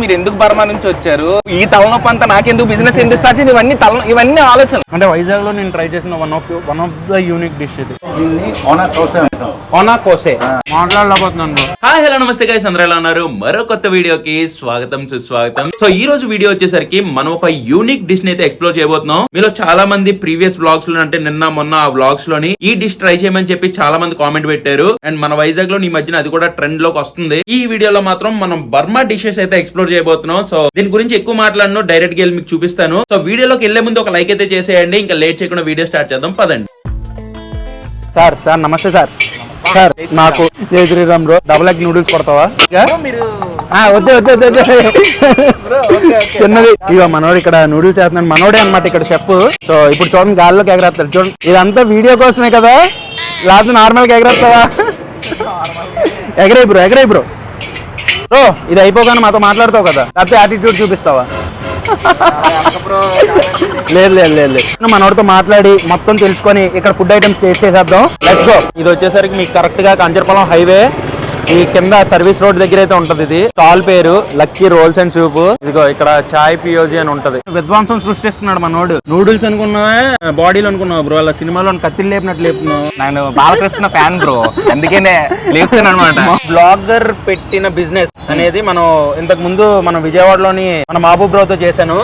మీరు ఎందుకు బర్మా నుంచి వచ్చారు? ఈ తలనొప్పి అంతా నాకెందుకు బిజినెస్ ఎందుకు స్టార్ట్ చేసింది? ఇవన్నీ తల ఇవన్నీ ఆలోచన అంటే వైజాగ్లో నేను ట్రై చేసిన one of one of the unique dish ఇది. ఓనా కోసే మాట్లాడలేకపోతున్నాను. హాయ్ హలో నమస్తే గైస్ అందరూ ఎలా ఉన్నారు? మరో కొత్త వీడియోకి స్వాగతం సుస్వాగతం. సో ఈ రోజు వీడియో వచ్చేసరికి మనం ఒక యూనిక్ డిష్ని అయితే ఎక్స్ప్లోర్ చేయబోతున్నాం. మీలో చాలా మంది ప్రీవియస్ బ్లాగ్స్లో అంటే నిన్న మొన్న ఆ బ్లాగ్స్లోని ఈ డిష్ ట్రై చేయమని చెప్పి చాలా మంది కామెంట్ పెట్టారు. అండ్ మన వైజాగ్లో ఈ మధ్యన అది కూడా ట్రెండ్లోకి వస్తుంది. ఈ వీడియోలో మాత్రం మనం బర్మా డిషెస్ అయితే ఎక్స్ప్లోర్ చేయబోతున్నాం. సో దీని గురించి ఎక్కువ మాట్లాడను డైరెక్ట్గా మీకు చూపిస్తాను. సో వీడియోలోకి వెళ్ళే ముందు ఒక లైక్ అయితే చేసేయండి. ఇంకా లేట్ చేయకుండా వీడియో స్టార్ట్ చేద్దాం. పదండి. సార్ సార్ నమస్తే సార్. సార్ నాకు జై Shriram bro double egg noodles కొడతావా? మీరు ఆ, వద్దు వద్దు వద్దు వద్దు. చిన్నది. ఇక మనోడు ఇక్కడ నూడిల్స్ చేస్తున్నాడు. మనోడే అన్నమాట ఇక్కడ షెఫ్ సో ఇప్పుడు చూడండి గాల్లోకి ఎగరేస్తాడు. చూడండి ఇదంతా వీడియో కోసమే కదా? లేకపోతే నార్మల్గా ఎగరేస్తావా? ఎగరే బ్రో ఎగరే బ్రో. బ్రో ఇది అయిపోగానే మాతో మాట్లాడతావు కదా. లేకపోతే యాటిట్యూడ్ చూపిస్తావా? లేదు లేదు లేదు లేదు. మనోడితో మాట్లాడి మొత్తం తెలుసుకొని ఇక్కడ ఫుడ్ ఐటమ్స్ టేస్ట్ చేసేద్దాం. లెట్స్ గో ఇది వచ్చేసరికి మీకు కరెక్ట్గా కంచర్పొలం హైవే ఈ కింద సర్వీస్ రోడ్ దగ్గర అయితే ఉంటది ఇది. స్టాల్ పేరు లక్కీ రోల్స్ అండ్ సూప్ ఇదిగో ఇక్కడ చాయ్ పియోజీ అని ఉంటది. విధ్వంసం సృష్టిస్తున్నాడు మనోడు. నూడిల్స్ అనుకున్నావా? బాడీలు అనుకున్నావు బ్రో అలా సినిమాలో కత్తిలు లేపినట్టు లేపుతున్నావు? నేను బాలకృష్ణ ఫ్యాన్ బ్రో అందుకనే లేపుతాను అనమాట బ్లాగర్ పెట్టిన బిజినెస్ అనేది మనం ఇంతకు ముందు మనం విజయవాడలోని మన మహబూబ్ బ్రోతో చేశాను.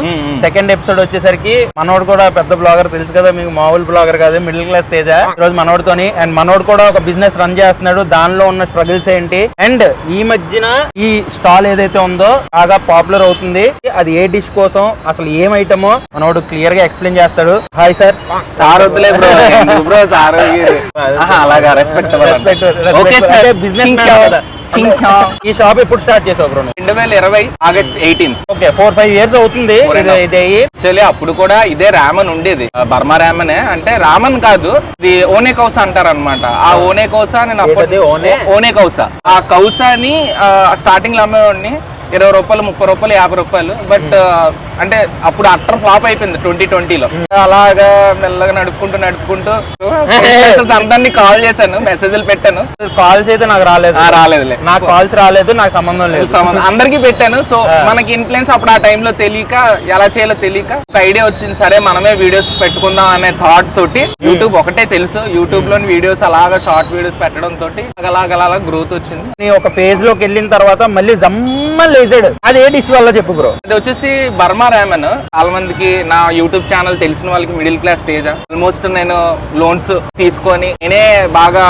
సెకండ్ ఎపిసోడ్ వచ్చేసరికి మనోడు కూడా పెద్ద బ్లాగర్ తెలుసు కదా మీకు మామూలు బ్లాగర్ కాదు మిడిల్ క్లాస్ తేజ. ఈ రోజు మనోడితోని అండ్ మనోడు కూడా ఒక బిజినెస్ రన్ చేస్తున్నాడు. దానిలో ఉన్న స్ట్రగుల్స్ ఏంటి? అండ్ ఈ మధ్యన ఈ స్టాల్ ఏదైతే ఉందో బాగా పాపులర్ అవుతుంది. అది ఏ డిష్ కోసం అసలు ఏం ఐటమో మనోడు క్లియర్గా ఎక్స్ప్లెయిన్ చేస్తాడు. హాయ్ సార్ సార్ వద్దులే బ్రో. Bro sir? అలాగా రెస్పెక్ట్ బిజినెస్ ఈ షాప్ ఎప్పుడు స్టార్ట్ చేసావు బ్రో? రెండు వేల ఇరవై August eighteenth okay four five years అవుతుంది. ఇది-. యాక్చువల్లీ అప్పుడు కూడా ఇదే రామన్ ఉండేది. బర్మా రామనే. అంటే రామన్ కాదు ఇది ఓనే కౌస అంటారు అనమాట ఆ. ఓనే కౌస నేను ఏంటది ఓనే? ఓనే కౌస. ఆ కౌసాని స్టార్టింగ్లో అమ్మేవాడిని. ఇరవై రూపాయలు ముప్పై రూపాయలు యాభై రూపాయలు. బట్ అంటే అప్పుడు అట్టర్ ఫ్లాప్ అయిపోయింది ట్వంటీ ట్వంటీలో. అలాగా మెల్లగా నడుపుకుంటూ నడుపుకుంటూ అందరినీ కాల్ చేశాను మెసేజ్లు పెట్టాను. కాల్స్ అయితే నాకు రాలేదు. రాలేదులే. నాకు కాల్స్ రాలేదు నాకు సంబంధం లేదు. సంబంధం- అందరికీ పెట్టాను. సో మనకి ఇన్ఫ్లుయెన్స్ అప్పుడు ఆ టైంలో తెలియక ఎలా చేయాలో తెలియక ఒక ఐడియా వచ్చింది. సరే మనమే వీడియోస్ పెట్టుకుందాం అనే థాట్ తోటి యూట్యూబ్ ఒకటే తెలుసు. యూట్యూబ్లోని వీడియోస్ అలాగా షార్ట్ వీడియోస్ పెట్టడం తోటి అలాగలా గ్రోత్ వచ్చింది ఒక ఫేజ్లోకి వెళ్ళిన తర్వాత మళ్ళీ జమ్మ అది ఏ డిష్ వల్ల చెప్పు బ్రో? ఇది వచ్చేసి బర్మా రామన్ చాలా మందికి నా యూట్యూబ్ ఛానల్ తెలిసిన వాళ్ళకి మిడిల్ క్లాస్ స్టేజ్. ఆల్మోస్ట్ నేను లోన్స్ తీసుకొని నేనే బాగా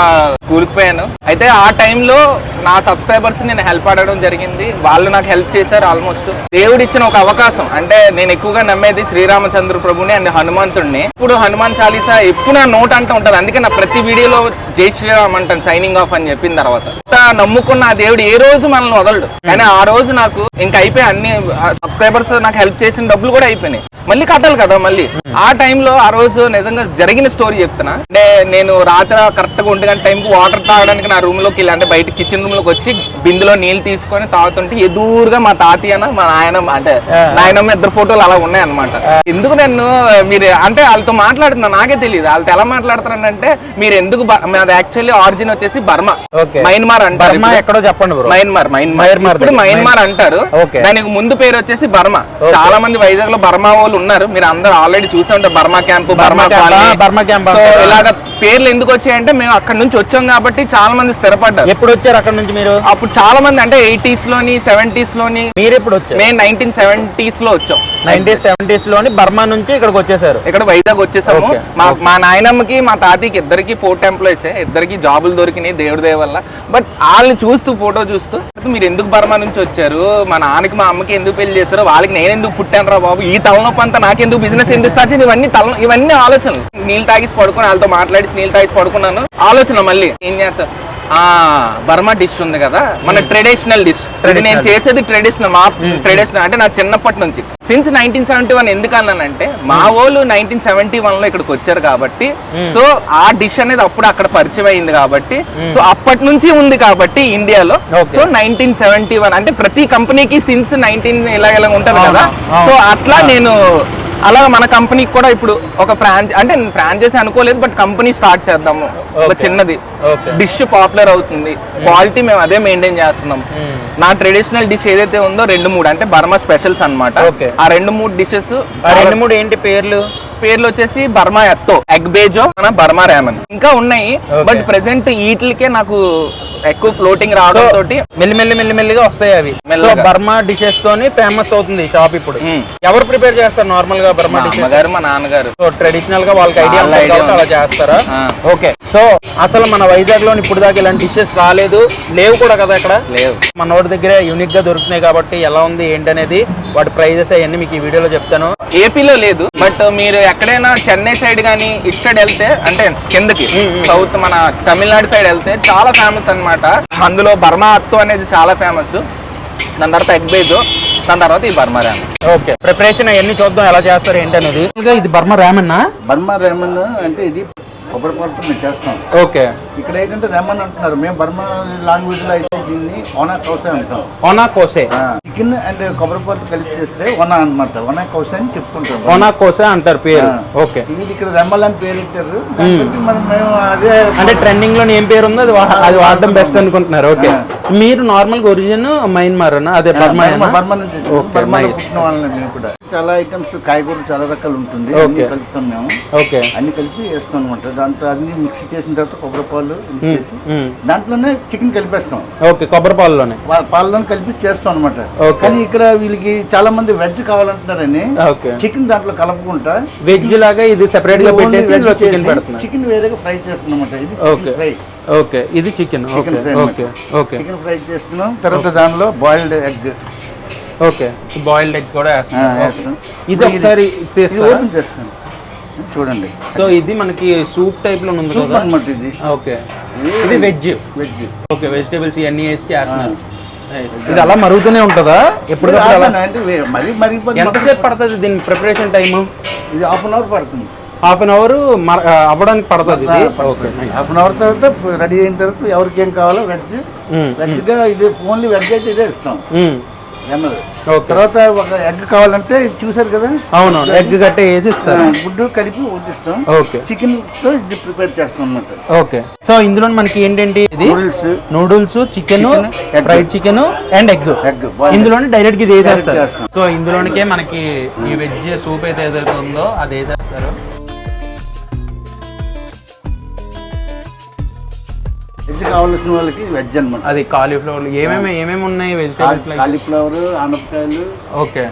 కూలిపోయాను. అయితే ఆ టైంలో నా సబ్స్క్రైబర్స్ నేను హెల్ప్ అడగడం జరిగింది. వాళ్ళు నాకు హెల్ప్ చేశారు ఆల్మోస్ట్. దేవుడు ఇచ్చిన ఒక అవకాశం. అంటే నేను ఎక్కువగా నమ్మేది శ్రీరామచంద్ర ప్రభుని అండ్ హనుమంతుడిని ఇప్పుడు హనుమాన్ చాలీసా ఎప్పుడు నా నోట్ అంటూ ఉంటుంది. అందుకే నా ప్రతి వీడియోలో జై శ్రీరామ్ అంటాను సైనింగ్ ఆఫ్ అని చెప్పిన తర్వాత. నమ్ముకున్న ఆ దేవుడు ఏ రోజు మనల్ని వదలడు. కానీ ఆ రోజు నాకు. ఇంకా అయిపోయి అన్ని సబ్స్క్రైబర్స్ నాకు హెల్ప్ చేసిన డబ్బులు కూడా అయిపోయినాయి. మళ్ళీ కట్టాలి కదా మళ్ళీ. ఆ టైంలో ఆ రోజు నిజంగా జరిగిన స్టోరీ చెప్తున్నా. అంటే నేను రాత్రి కరెక్ట్గా ఒంటి గంట టైంకి వాటర్ తాగడానికి నా రూమ్లోకి వెళ్ళి. అంటే బయట కిచెన్ రూమ్లోకి వచ్చి బిందులో నీళ్ళు తీసుకొని తాగుతుంటే ఎదురుగా మా తాతయ్యన మా నాయనమ్మ అంటే నాయనమ్మ ఇద్దరు ఫోటోలు అలా ఉన్నాయి అనమాట ఎందుకు నేను మీరు అంటే వాళ్ళతో మాట్లాడుతున్నా నాకే తెలియదు వాళ్ళతో ఎలా మాట్లాడుతున్నారంటే మీరు ఎందుకు మాది యాక్చువల్లీ ఆరిజిన్ వచ్చేసి బర్మా. మైన్మార్ ఇప్పుడు. ఎక్కడో చెప్పండి బ్రో మయన్మార్ మయన్మార్ అంటారు. దానికి ముందు పేరు వచ్చేసి బర్మా. చాలా మంది వైజాగ్లో బర్మా వాళ్ళు ఉన్నారు. మీరు అందరూ ఆల్రెడీ చూసే ఉంటారు. బర్మా క్యాంప్ బర్మా బర్మా సో అంటారు. ఇలాగ పేర్లు ఎందుకు వచ్చాయంటే మేము అక్కడ నుంచి వచ్చాం కాబట్టి చాలా మంది స్థిరపడ్డారు. ఎప్పుడు వచ్చారు అక్కడ నుంచి మీరు? అప్పుడు చాలా మంది అంటే ఎయిటీస్లోని సెవెంటీస్లోని మీరు ఎప్పుడు వచ్చారు? మేము నైన్టీన్ సెవెంటీస్లో వచ్చాం. నైన్టీన్ సెవెంటీస్లోని బర్మా నుంచి ఇక్కడికి వచ్చేసారు. ఇక్కడ వైజాగ్ వచ్చేసాము. మా మా నాయనమ్మకి మా తాతయ్యకి ఇద్దరికి పోర్ట్ ఎంప్లాయీస్ ఇద్దరికి జాబులు దొరికినాయి దేవుడి దయ వల్ల. బట్ వాళ్ళని చూస్తూ ఫోటో చూస్తూ మీరు ఎందుకు బర్మా నుంచి వచ్చారు? మా నాన్నకి మా అమ్మకి ఎందుకు పెళ్ళి చేస్తారో వాళ్ళకి నేను ఎందుకు పుట్టాను రా బాబు? ఈ తలనొప్పి అంతా నాకెందుకు బిజినెస్ ఎందుకు స్టార్ట్ ఇవన్నీ తల ఇవన్నీ ఆలోచనలు. నీళ్ళు తాగిసి పడుకుని వాళ్ళతో మాట్లాడి నీళ్ళు తాగిసి పడుకున్నాను. ఆలోచన మళ్ళీ. ఏం చేస్తా బర్మా డిష్ ఉంది కదా మన ట్రెడిషనల్ డిష్ నేను చేసేది ట్రెడిషనల్ మా ట్రెడిషనల్ అంటే నా చిన్నప్పటి నుంచి. సిన్స్ నైన్టీన్ సెవెంటీ వన్ ఎందుకు అన్నానంటే మా వాళ్ళు నైన్టీన్ సెవెంటీ వన్లో ఇక్కడికి వచ్చారు కాబట్టి సో ఆ డిష్ అనేది అప్పుడు అక్కడ పరిచయం అయింది కాబట్టి సో అప్పటి నుంచి ఉంది కాబట్టి ఇండియాలో. సో నైన్టీన్ సెవెంటీ వన్ అంటే ప్రతి కంపెనీకి సిన్స్ నైన్టీన్ ఇలా ఇలా ఉంటది కదా. సో అట్లా నేను అలా మన కంపెనీకి కూడా ఇప్పుడు ఒక ఫ్రాంచ్ అంటే ఫ్రాంచైజీ అనుకోలేదు బట్ కంపెనీ స్టార్ట్ చేద్దాము ఒక. చిన్నది. డిష్ పాపులర్ అవుతుంది క్వాలిటీ మేము అదే మెయింటైన్ చేస్తున్నాం Hmm. నా ట్రెడిషనల్ డిష్ ఏదైతే ఉందో రెండు మూడు అంటే బర్మా స్పెషల్స్ అన్నమాట Okay. ఆ రెండు మూడు డిషెస్ రెండు మూడు ఏంటి పేర్లు పేర్లు వచ్చేసి బర్మా ఎత్తో ఎగ్ బేజో మన బర్మా ర్యామన్ ఇంకా ఉన్నాయి. బట్ ప్రెసెంట్ వీటికే నాకు ఎక్కువ ఫ్లోటింగ్ రావడం తోటి మెల్లి మెల్లి మెల్లి మెల్లిగా వస్తాయి అవి. బర్మా డిషెస్ తోని ఫేమస్ అవుతుంది ఈ షాప్ ఇప్పుడు. మ్మ్. ఎవరు ప్రిపేర్ చేస్తారు నార్మల్గా బర్మా డిషెస్ అమ్మగారు మా నాన్నగారు. సో ట్రెడిషనల్గా వాళ్ళకి ఐడియా అలా. చేస్తారా. ఓకే సో అసలు మన వైజాగ్లో ఇప్పుడు దాకా ఇలాంటి డిషెస్ రాలేదు. లేవు కూడా కదా ఇక్కడ లేవు. మన వాడి దగ్గర యూనిక్గా దొరుకుతున్నాయి కాబట్టి ఎలా ఉంది ఏంటనేది వాటి ప్రైజెస్ అవన్నీ మీకు ఈ వీడియోలో చెప్తాను. ఏపీలో లేదు బట్ మీరు ఎక్కడైనా చెన్నై సైడ్ కానీ ఇటు సైడ్ వెళ్తే అంటే కిందకి సౌత్ మన తమిళనాడు సైడ్ వెళ్తే చాలా ఫేమస్ అన్నమాట. అందులో బర్మా అత్తు అనేది చాలా ఫేమస్ దాని తర్వాత ఎగ్ బేజో దాని తర్వాత ఈ బర్మా ర్యామ్. ఓకే ప్రిపరేషన్ అవన్నీ చూద్దాం ఎలా చేస్తారు ఏంటనేది. ఇది బర్మా రామన్నా బర్మా రెమన్ అంటే ఇది కొబ్బరి పొట్టు మేము చేస్తాం. ఓకే. ఇక్కడ ఏంటంటే రెమన్ అంటున్నారు. మేము బర్మా లాంగ్వేజ్లో అయితే దీన్ని ఓనా కౌసే అంటాం. ఓనా కోసే. చికెన్ అండ్ కొబ్బరి పొట్టు కలిసి చేస్తే వనా అన్నమాట. వనా కౌసే అని చెప్పుకుంటాం ఓనా కోసే అంటారు పేరు. ఓకే. ఇది ఇక్కడ రెమ్మల్ అని పేరు బట్టి మరి మేము అదే అంటే ట్రెండింగ్లో ఏం పేరు ఉందో అది వా- అది వాడడం బెస్ట్ అనుకుంటున్నారు. ఓకే. మీరు నార్మల్గా ఒరిజిన్ మయన్మార్ అదే బర్మా బర్మా బర్మా నుంచి nice. పుట్టిన వాళ్ళని మేము కూడా. చాలా ఐటమ్స్ కాయగూరలు చాలా రకాలు ఉంటుంది. అన్ని కలుపుతాం మేము. ఓకే. అన్ని కలిపి వేస్తాం అనమాట దాంట్లో అన్ని మిక్స్ చేసిన తర్వాత కొబ్బరి పాలు చేసి. దాంట్లోనే చికెన్ కలిపేస్తాం. ఓకే కొబ్బరి పాలలోనే. పాలలోనే కలిపి చేస్తాం అనమాట. కానీ ఇక్కడ వీళ్ళకి చాలా మంది వెజ్ కావాలంటున్నారని చికెన్ దాంట్లో కలపకుండా వెజ్ లాగా ఇది సెపరేట్గా పెట్టేసి చికెన్ చికెన్ వేరేగా ఫ్రై చేస్తున్నాం అనమాట ఇది ఓకే. Fry okay. ఇది chicken okay. Okay. Chicken fry చేస్తున్నాం. తర్వాత దానిలో boiled egg okay. Boiled egg కూడా వేస్తాం ఇది ఒకసారి ఓపెన్ చూడండి. సో ఇది మనకి సూప్ టైప్లో ఉంది కదా? అనమాట ఇది. ఓకే. ఇది వెజ్ వెజ్ ఓకే వెజిటేబుల్స్ ఇవన్నీ వేసి చేస్తున్నారు ఇది అలా మరుగుతూనే ఉంటుందా? ఎప్పుడు ఎంతసేపు పడుతుంది దీని ప్రిపరేషన్ టైము ఇది హాఫ్ అన్ అవర్ పడుతుంది. హాఫ్ అన్ అవర్ అవ్వడానికి పడుతుంది ఇది? హాఫ్ అన్ అవర్ తర్వాత రెడీ అయిన తర్వాత ఎవరికి ఏం కావాలో వెజ్. వెజ్గా ఇది ఓన్లీ వెజ్ అయితే ఇదే ఇస్తాం. తర్వాత ఒక ఎగ్ కావాలంటే చూసారు కదా? అవును ఎగ్ గట్ట వేసి ఇస్తారు. గుడ్డు కలిపి ఉడిస్తాం ఓకే చికెన్తో ఇది ప్రిపేర్ చేస్తాం అన్నమాట. ఓకే సో ఇందులో మనకి ఏంటంటి ఇది? Noodles noodles chicken. Fried chicken and egg egg ఇందులోనే డైరెక్ట్గా ఇది వేసేస్తారు. సో ఇందులోనికే మనకి ఈ వెజ్ సూప్ అయితే ఏదైతే ఉందో అది వేసేస్తారు. వెజ్ కావాల్సిన వాళ్ళకి వెజ్ అనమాట అది కాలీఫ్లవర్ ఏమేమి ఏమేమి ఉన్నాయి వెజిటేబుల్స్ కాలీఫ్లవర్ ఆనపకాయలు. ఓకే.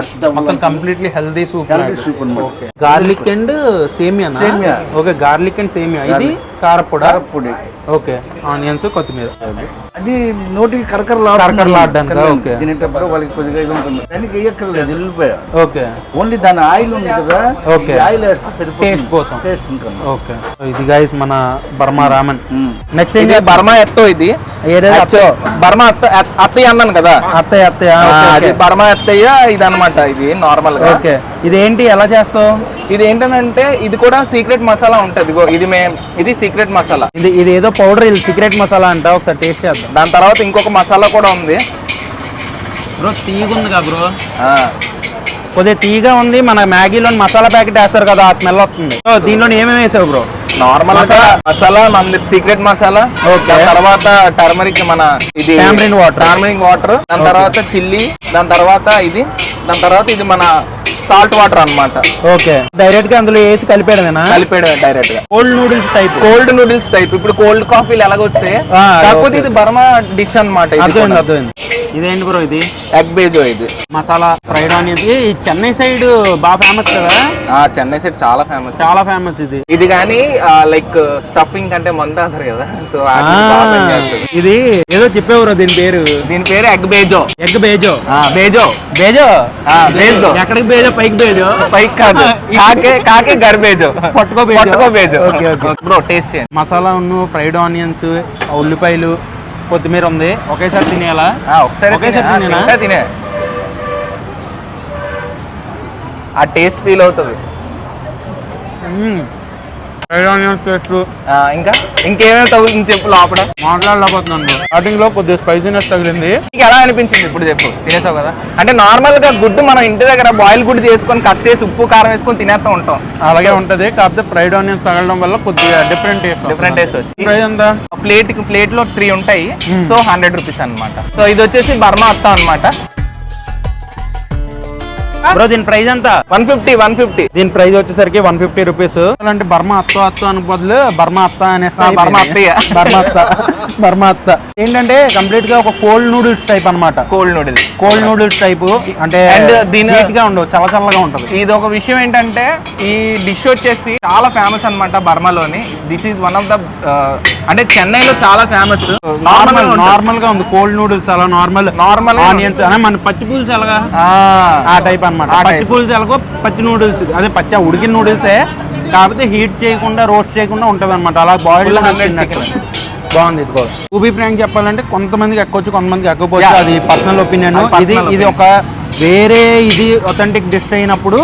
అర్థం మొత్తం కంప్లీట్లీ హెల్దీ సూప్ soup అన్నమాట. ఓకే గార్లిక్ అండ్ సేమియా సేమియా. ఓకే గార్లిక్ అండ్ సేమియా. ఇది కారపొడ. పొడి ఓకే. ఆనియన్స్ కొత్తిమీర. అది నోటికి కరకర కరకరలాడడానికి, ఓకే. తినేటప్పుడు వాళ్ళకి కొద్దిగా ఇది ఉంటుంది. కానీ వేయక్కర్లేదు. వెళ్ళిపోయా ఓకే. ఓన్లీ దాని ఆయిల్ ఉంది కదా ఓకే. ఆయిల్ వేస్తే సరిపోతుంది. Taste కోసం. టేస్ట్ ఉంటుంది. ఓకే. ఇది గైస్ మన బర్మా రామన్. నెక్స్ట్ ఇది బర్మా ఎత్తో ఇది? బర్మా అత్త అత్త- అత్తయ్య అన్నాను కదా. అత్తయ్య అత్తయ్య. బర్మా అత్తయ్య ఇది అనమాట ఇది నార్మల్గా. ఓకే. ఇది ఏంటి ఎలా చేస్తావు? ఇది ఏంటంటే ఇది కూడా సీక్రెట్ మసాలా ఉంటది. ఇది మే ఇది సీక్రెట్ మసాలా ఇది ఇది ఏదో పౌడర్ ఇది సీక్రెట్ మసాలా అంట. ఒకసారి టేస్ట్ చేద్దాం. దాని తర్వాత ఇంకొక మసాలా కూడా ఉంది. బ్రో తీగ ఉంది కదా బ్రో కొద్దిగా తీగా ఉంది. మన మ్యాగీలో మసాలా ప్యాకెట్ వేస్తారు కదా ఆ స్మెల్ వస్తుంది. దీనిలో ఏమేమి వేసావు బ్రో? నార్మల్ మసాలా మన సీక్రెట్ మసాలా ఓకే. దాని తర్వాత టర్మరిక్ మన ఇది water. టర్మరిక్ వాటర్ దాని తర్వాత చిల్లీ దాని తర్వాత ఇది. దాని తర్వాత ఇది మన సాల్ట్ వాటర్ అన్నమాట. ఓకే. డైరెక్ట్గా అందులో వేసి కలిపేయడమేనా? కలిపేయడం డైరెక్ట్గా. Cold noodles type cold noodles type ఇప్పుడు కోల్డ్ కాఫీలు ఎలాగొచ్చే కాకపోతే. ఇది బర్మా డిష్ అన్నమాట అర్థమైంది అర్థమైంది. ఇదేంటి బ్రో ఇది? ఎగ్ బేజో ఇది. Masala fried onions. ఈ చెన్నై సైడ్ బాగా ఫేమస్ కదా? చెన్నై సైడ్ చాలా ఫేమస్ చాలా ఫేమస్ ఇది. ఇది కానీ లైక్ స్టఫింగ్ కంటే మంద అంటారు కదా సో ఇది ఏదో చెప్పేవు బ్రో దీని పేరు. దీని పేరు ఎగ్ బేజో. ఎగ్ బేజో. బేజో. బేజో? బేజో. ఎక్కడికి బేజో? పైకి బేజో? పైకి కాదు. కాకే కాకే గర్బేజో పట్టుకో బేజో. పట్టుకో బేజో. Okay, okay. Bro taste masala ఉన్ను ఫ్రైడ్ ఆనియన్స్ ఉల్లిపాయలు కొత్తిమీర ఉంది. ఒకేసారి తినేయాలా? ఒకసారి ఒకేసారి తినే ఆ టేస్ట్ ఫీల్ అవుతుంది. మ్మ్. ఫ్రైడ్ ఆనియన్స్ పేస్ట్ ఆ, ఇంకా ఇంకేమేమి తగ్గుతుంది చెప్పు లోపల. మాట్లాడలేకపోతున్నాను స్టార్టింగ్లో కొద్దిగా స్పైసీనెస్ తగిలింది. నీకు ఎలా అనిపించింది ఇప్పుడు చెప్పు? తినేసావు కదా? అంటే నార్మల్గా గుడ్డు మనం ఇంటి దగ్గర బాయిల్ గుడ్డు చేసుకొని కట్ చేసి ఉప్పు కారం వేసుకొని తినేస్తూ ఉంటాం. అలాగే ఉంటది. కాకపోతే ఫ్రైడ్ ఆనియన్స్ తగలడం వల్ల కొద్దిగా డిఫరెంట్ టేస్ట్ డిఫరెంట్ టేస్ట్ వచ్చి. ప్రైస్ ఎంత? ప్లేట్కి ప్లేట్లో త్రీ ఉంటాయి సో హండ్రెడ్ రూపీస్ అన్నమాట. సో ఇది వచ్చేసి బర్మా అత్తా అన్నమాట. బ్రో దీని ప్రైస్ ఎంత? One fifty one fifty. దీని ప్రైస్ వచ్చేసరికి వన్ ఫిఫ్టీ రూపీస్. అలాంటి బర్మా అత్త అత్త అని బదులు బర్మా అత్త అనేసి ఆ, బర్మా అత్తయ్య. బర్మా అత్త బర్మా అత్త. ఏంటంటే కంప్లీట్గా ఒక కోల్డ్ నూడిల్స్ టైప్ అన్నమాట. Cold noodles. Cold noodles type అంటే దీని- గా ఉండవు చల్ల చల్లగా ఉంటది. ఇది ఒక విషయం ఏంటంటే ఈ డిష్ వచ్చేసి చాలా ఫేమస్ అన్నమాట బర్మాలోని. This is one of the అంటే చెన్నైలో చాలా ఫేమస్ నార్మల్ నార్మల్గా ఉంది. కోల్డ్ నూడిల్స్ అలా నార్మల్గా ఆనియన్స్ అనే మన పచ్చి పులుసు ఎలాగా? ఆ టైప్ type. పచ్చి పులుసు ఎలాగో పచ్చి నూడిల్స్ అదే పచ్చి ఉడికిన నూడిల్సే కాకపోతే హీట్ చేయకుండా రోస్ట్ చేయకుండా ఉంటది అనమాట అలా chicken. బాగుంది ఇది ఊబీ ఫ్రాంక్ చెప్పాలంటే కొంతమందికి ఎక్కొచ్చు కొంతమందికి ఎక్కపోవచ్చు Yeah. అది పర్సనల్ ఒపీనియన్ ఇది ఇది ఒక వేరే ఇది ఒథెంటిక్ డిష్ అయినప్పుడు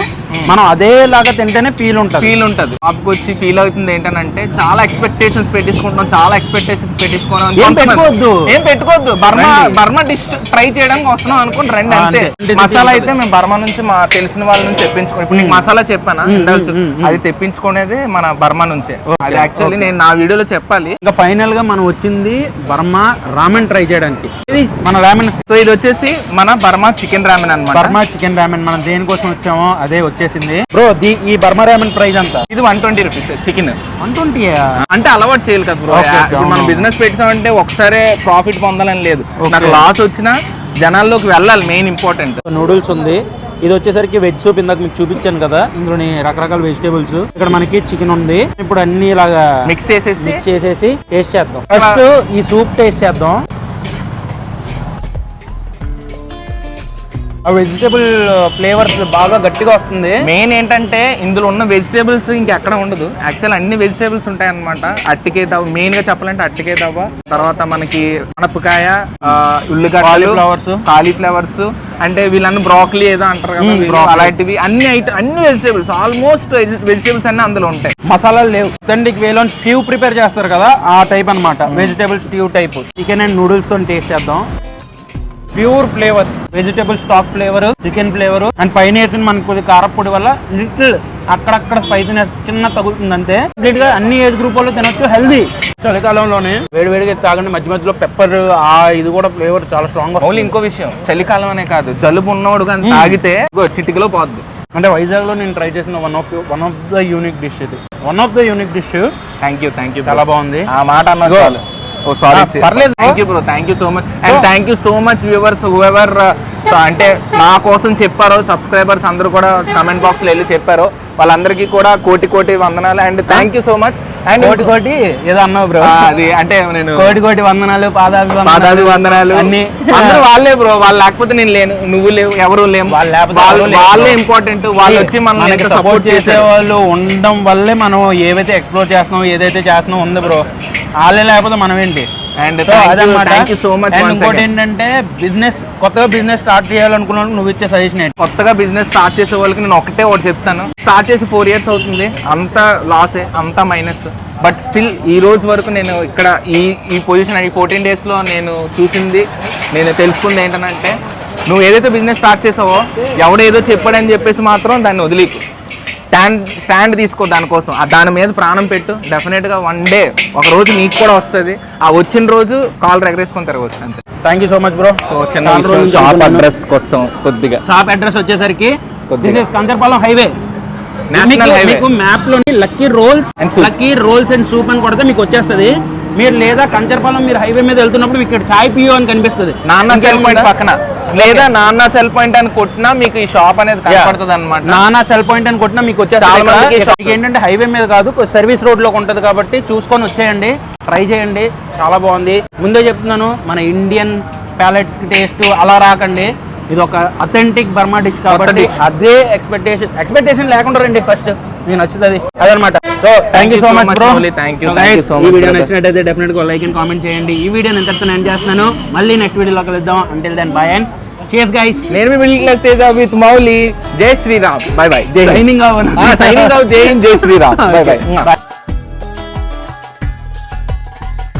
మనం అదేలాగా తింటేనే ఫీల్ ఉంటుంది. ఫీల్ ఉంటది. షాప్కి వచ్చి ఫీల్ అవుతుంది ఏంటంటే చాలా ఎక్స్పెక్టేషన్స్ పెట్టించుకుంటున్నాం చాలా ఎక్స్పెక్టేషన్స్ పెట్టించుకున్నాం ఏం పెట్టుకోవద్దు. ఏం పెట్టుకోవద్దు. బర్మా. బర్మా డిష్ ట్రై చేయడానికి వస్తున్నాం అనుకోండి రండి అంతే. మసాలా అయితే మేము బర్మా నుంచి మా తెలిసిన వాళ్ళ నుంచి తెప్పించుకో ఇప్పుడు నీకు మసాలా చెప్పానా? ఇందాక అది తెప్పించుకునేది మన బర్మా నుంచే. అది యాక్చువల్లీ నేను నా వీడియోలో చెప్పాలి. ఇంకా ఫైనల్గా మనం వచ్చింది బర్మా రామెన్ ట్రై చేయడానికి. ఇది మన రామెన్ సో ఇది వచ్చేసి మన బర్మా చికెన్ రామెన్ అన్నమాట. బర్మా చికెన్ రామెన్ మనం దేనికోసం వచ్చామో అదే వచ్చేసింది. బ్రో ఈ బర్మా రామెన్ ప్రైస్ అంత. ఇది one twenty rupees chicken. One twenty అంటే అలవాటు చేయాలి కదా బ్రో మనం. బిజినెస్ పెట్టామంటే ఒకసారి ప్రాఫిట్ పొందాలని లేదు. నాకు లాస్ వచ్చినా జనాల్లోకి వెళ్ళాలి మెయిన్ ఇంపార్టెంట్ నూడిల్స్ ఉంది. ఇది వచ్చేసరికి వెజ్ సూప్ ఇందాక మీకు చూపించాను కదా. ఇందులోని రకరకాల వెజిటేబుల్స్ ఇక్కడ మనకి చికెన్ ఉంది. ఇప్పుడు అన్ని ఇలాగా మిక్స్ చేసేసి. మిక్స్ చేసేసి టేస్ట్ చేద్దాం. ఫస్ట్ ఈ సూప్ టేస్ట్ చేద్దాం. వెజిటేబుల్ ఫ్లేవర్స్ బాగా గట్టిగా వస్తుంది. మెయిన్ ఏంటంటే ఇందులో ఉన్న వెజిటేబుల్స్ ఇంకెక్కడ ఉండదు. యాక్చువల్ అన్ని వెజిటేబుల్స్ ఉంటాయి అనమాట అట్టికే తవ్వ మెయిన్గా చెప్పాలంటే అట్టికే తవ్వ తర్వాత మనకి అనపకాయ ఆ, ఉల్లిగడ్డలు Cauliflowers. కాలీఫ్లవర్స్ అంటే వీళ్ళని బ్రాక్లీ ఏదో అంటారు కదా. అలాంటివి. అన్ని ఐట అన్ని వెజిటేబుల్స్ ఆల్మోస్ట్ వెజిటేబుల్స్ అన్ని అందులో ఉంటాయి. మసాలాలు లేవు. తండ్రికి వేలో స్టీవ్ ప్రిపేర్ చేస్తారు కదా ఆ టైప్ అన్నమాట. Vegetable stew type chicken and నూడిల్స్తో taste చేద్దాం. Pure flavour vegetable stock flavour chicken flavour and పైన వేసిన మనకి కొద్దిగా కారపొడి వల్ల లిటిల్ అక్కడక్కడ స్పైసీనెస్ చిన్న తగులుతుంది అంతే కంప్లీట్గా అన్ని ఏజ్ గ్రూప్ వాళ్ళు తినొచ్చు హెల్దీ చలికాలంలోనే వేడివేడిగా తాగండి మధ్య మధ్యలో పెప్పర్ ఆ ఇది కూడా ఫ్లేవర్ చాలా స్ట్రాంగ్ ఓన్లీ ఇంకో విషయం చలికాలం అనే కాదు జలుబు ఉన్నోడు కానీ తాగితే చిటికలో పోద్ది. అంటే వైజాగ్లో నేను ట్రై చేసిన one of one of the unique dish ఇది. One of the unique dish thank you thank you చాలా బాగుంది. ఆ మాట అన్నా ఇగో. చాలు. ఓ సారీ పర్లేదు. Thank you bro thank you so much and thank you so much viewers so అంటే నా కోసం చెప్పారో సబ్స్క్రైబర్స్ అందరూ కూడా కమెంట్ బాక్స్లో వెళ్ళి చెప్పారో. వాళ్ళందరికీ కూడా కోటి కోటి వందనాలు and thank you so much and కోటి కోటి ఏదో అన్నావు బ్రో అది అంటే నేను కోటి కోటి వందనాలు పాదాభి పాదాది వందనాలు అన్ని. అందరూ వాళ్ళే బ్రో వాళ్ళు లేకపోతే నేను లేను. నువ్వు లేవు ఎవరు లేవు వాళ్ళు లేకపోతే వాళ్ళు ఇంపార్టెంట్ వాళ్ళు వచ్చి మనకి సపోర్ట్ చేసే చేసే వాళ్ళు ఉండడం వల్లే మనం ఏవైతే ఎక్స్ప్లోర్ చేస్తున్నాం ఏదైతే చేస్తున్నాం ఉంది బ్రో వాళ్ళే లేకపోతే మనం ఏంటి and. Thank you so much ఇంకోటి ఏంటంటే బిజినెస్ కొత్తగా బిజినెస్ స్టార్ట్ చేయాలనుకున్నాను నువ్వు ఇచ్చే సజెషన్ ఏంటి? కొత్తగా బిజినెస్ స్టార్ట్ చేసే వాళ్ళకి నేను ఒకటే ఒకటి చెప్తాను. స్టార్ట్ చేసి ఫోర్ ఇయర్స్ అవుతుంది. అంత లాసే అంత మైనస్ బట్ స్టిల్ ఈ రోజు వరకు నేను ఇక్కడ ఈ ఈ పొజిషన్ ఈ ఫోర్టీన్ డేస్లో నేను చూసింది నేను తెలుసుకుంది ఏంటంటే నువ్వు ఏదైతే బిజినెస్ స్టార్ట్ చేసావో ఎవడేదో చెప్పాడని చెప్పేసి మాత్రం దాన్ని వదిలేకు. స్టాండ్ స్టాండ్ తీసుకో దానికోసం. ఆ దాని మీద ప్రాణం పెట్టు. డెఫినెట్గా వన్ డే ఒక రోజు నీకు కూడా వస్తుంది. ఆ వచ్చిన రోజు కాల్ ఎగరేసుకొని తిరగవచ్చు అంతే. Thank you so much bro so చిన్న షాప్ అడ్రస్ కోసం కొద్దిగా. షాప్ అడ్రస్ వచ్చేసరికి కంచర్పాలెం హైవే మీకు మ్యాప్లోని lucky rolls. Lucky rolls and soup అని కొడితే మీకు వచ్చేస్తది. మీరు లేదా కంచర్పాలెం మీరు హైవే మీద వెళ్తున్నప్పుడు మీకు ఇక్కడ చాయ్ పియో అని కనిపిస్తుంది. నాన్న సెల్ పాయింట్ ఇంకేముందా? పక్కన. లేదా నాన్న సెల్ పాయింట్ అని కొట్టినా మీకు ఈ షాప్ అనేది కనపడుతుంది అనమాట నానా సెల్ పాయింట్ అని కొట్టినా మీకు ఇక్కడికి ఏంటంటే హైవే మీద కాదు సర్వీస్ రోడ్లో ఉంటది కాబట్టి చూసుకొని వచ్చేయండి ట్రై చేయండి. చాలా బాగుంది. ముందే చెప్తున్నాను మన ఇండియన్ ప్యాలెట్స్ టేస్ట్ అలా రాకండి. ఇది ఒక అథెంటిక్ బర్మా డిష్ కాబట్టి. అదే ఎక్స్పెక్టేషన్ ఎక్స్పెక్టేషన్ లేకుండా రండి ఫస్ట్ మీకు నచ్చుతుంది. అదనమాట so thank you so much bro Moli. Thank you, thank you so ఈ వీడియో. నచ్చినట్టయితే డెఫినెట్గా లైక్ అండ్ కామెంట్ చేయండి. ఈ వీడియో నేను చేస్తున్నాను? మళ్ళీ నెక్స్ట్ వీడియోలో కలుద్దాం. అంటిల్ దెన్ బై అండ్ చేస్ గైస్ నేను మీ middle class Teja with Mouli. జై శ్రీరామ్. బై బై జై సైనింగ్ అవ్వను సైనింగ్ అవుట్ జై హింద్ జై శ్రీరామ్. Bye by